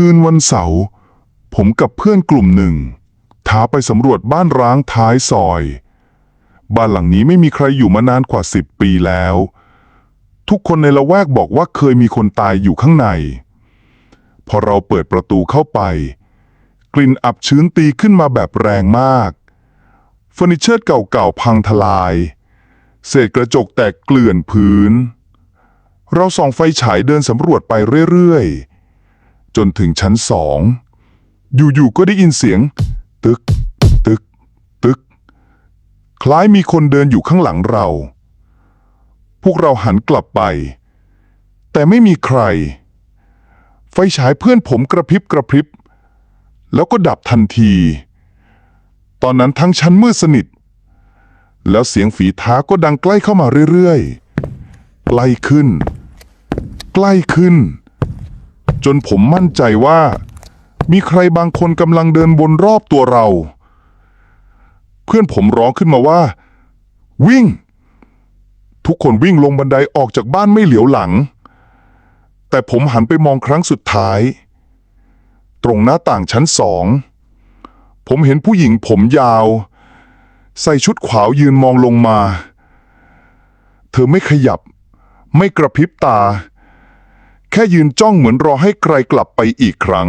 คืนวันเสาร์ผมกับเพื่อนกลุ่มหนึ่งท้าไปสำรวจบ้านร้างท้ายซอย บ้านหลังนี้ไม่มีใครอยู่มานานกว่าสิบปีแล้ว ทุกคนในละแวกบอกว่าเคยมีคนตายอยู่ข้างใน พอเราเปิดประตูเข้าไป กลิ่นอับชื้นตีขึ้นมาแบบแรงมากเฟอร์นิเจอร์เก่าๆพังทลาย เศษกระจกแตกเกลื่อนพื้น เราส่องไฟฉายเดินสำรวจไปเรื่อยๆ จนถึงชั้นสอง อยู่ๆก็ได้ยินเสียง ตึก ตึก ตึก คล้ายมีคนเดินอยู่ข้างหลังเรา พวกเราหันกลับไป แต่ไม่มีใคร ไฟฉายเพื่อนผมกระพริบกระพริบ แล้วก็ดับทันที ตอนนั้นทั้งชั้นมืดสนิท แล้วเสียงฝีเท้าก็ดังใกล้เข้ามาเรื่อยๆ ใกล้ขึ้น ใกล้ขึ้น จนผมมั่นใจว่า มีใครบางคนกำลังเดินบนรอบตัวเรา เพื่อนผมร้องขึ้นมาว่า วิ่ง ทุกคนวิ่งลงบันไดออกจากบ้านไม่เหลียวหลัง แต่ผมหันไปมองครั้งสุดท้าย ตรงหน้าต่างชั้นสอง ผมเห็นผู้หญิงผมยาว ใส่ชุดขาวยืนมองลงมา เธอไม่ขยับ ไม่กระพริบตา แค่ยืนจ้องเหมือนรอให้ใครกลับไปอีกครั้ง